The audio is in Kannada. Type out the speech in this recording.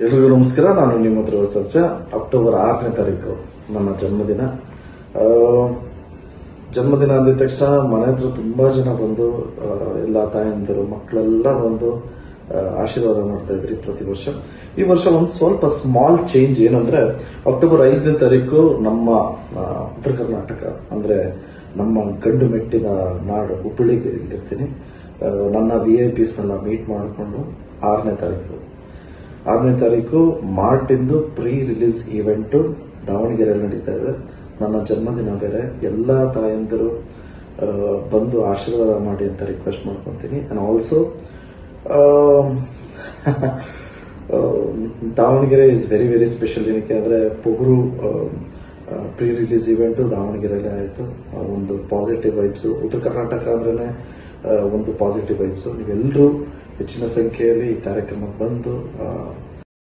ಎಲ್ರಿಗೂ ನಮಸ್ಕಾರ. ನಾನು ನಿಮ್ಮ ಹತ್ರ ಸರ್ಜ. ಅಕ್ಟೋಬರ್ ಆರನೇ ತಾರೀಕು ನನ್ನ ಜನ್ಮದಿನ. ಜನ್ಮದಿನ ಅಂದಿದ ತಕ್ಷಣ ಮನೆ ಹತ್ರ ತುಂಬಾ ಜನ ಬಂದು ಎಲ್ಲ ತಾಯಂದಿರು ಮಕ್ಕಳೆಲ್ಲ ಬಂದು ಆಶೀರ್ವಾದ ಮಾಡ್ತಾ ಇದ್ರಿ ಪ್ರತಿ ವರ್ಷ. ಈ ವರ್ಷ ಒಂದು ಸ್ವಲ್ಪ ಸ್ಮಾಲ್ ಚೇಂಜ್ ಏನಂದ್ರೆ ಅಕ್ಟೋಬರ್ ಐದನೇ ತಾರೀಕು ನಮ್ಮ ಉತ್ತರ ಕರ್ನಾಟಕ ಅಂದ್ರೆ ನಮ್ಮ ಗಂಡು ಮೆಟ್ಟಿನ ನಾಡು ಹುಬ್ಬಳ್ಳಿಗೆ ಇರ್ತೀನಿ ಆ, ನನ್ನ ವಿ ಐ ಪಿಸ್ನೆಲ್ಲ ಮೀಟ್ ಮಾಡಿಕೊಂಡು ಆರನೇ ತಾರೀಕು ಆರನೇ ತಾರೀಕು ಮಾರ್ಟಿಂದು ಪ್ರೀ ರಿಲೀಸ್ ಈವೆಂಟು ದಾವಣಗೆರೆಯಲ್ಲಿ ನಡೀತಾ ಇದೆ. ನನ್ನ ಜನ್ಮದಿನ ಬೇರೆ. ಎಲ್ಲ ತಾಯಂದಿರು ಬಂದು ಆಶೀರ್ವಾದ ಮಾಡಿ ಅಂತ ರಿಕ್ವೆಸ್ಟ್ ಮಾಡ್ಕೊತೀನಿ. And also Davanagere is very very special ಏನಕ್ಕೆ ಅಂದರೆ ಪುಗುರು ಪ್ರೀ ರಿಲೀಸ್ ಇವೆಂಟು ದಾವಣಗೆರೆಯಲ್ಲೇ ಆಯಿತು. ಒಂದು ಪಾಸಿಟಿವ್ ವೈಬ್ಸು ಉತ್ತರ ಕರ್ನಾಟಕ ಅಂದ್ರೇ ಒಂದು ಪಾಸಿಟಿವ್ ವೈಬ್ಸು ನೀವೆಲ್ಲರೂ ಹೆಚ್ಚಿನ ಸಂಖ್ಯೆಯಲ್ಲಿ ಈ ಕಾರ್ಯಕ್ರಮಕ್ಕೆ ಬಂದು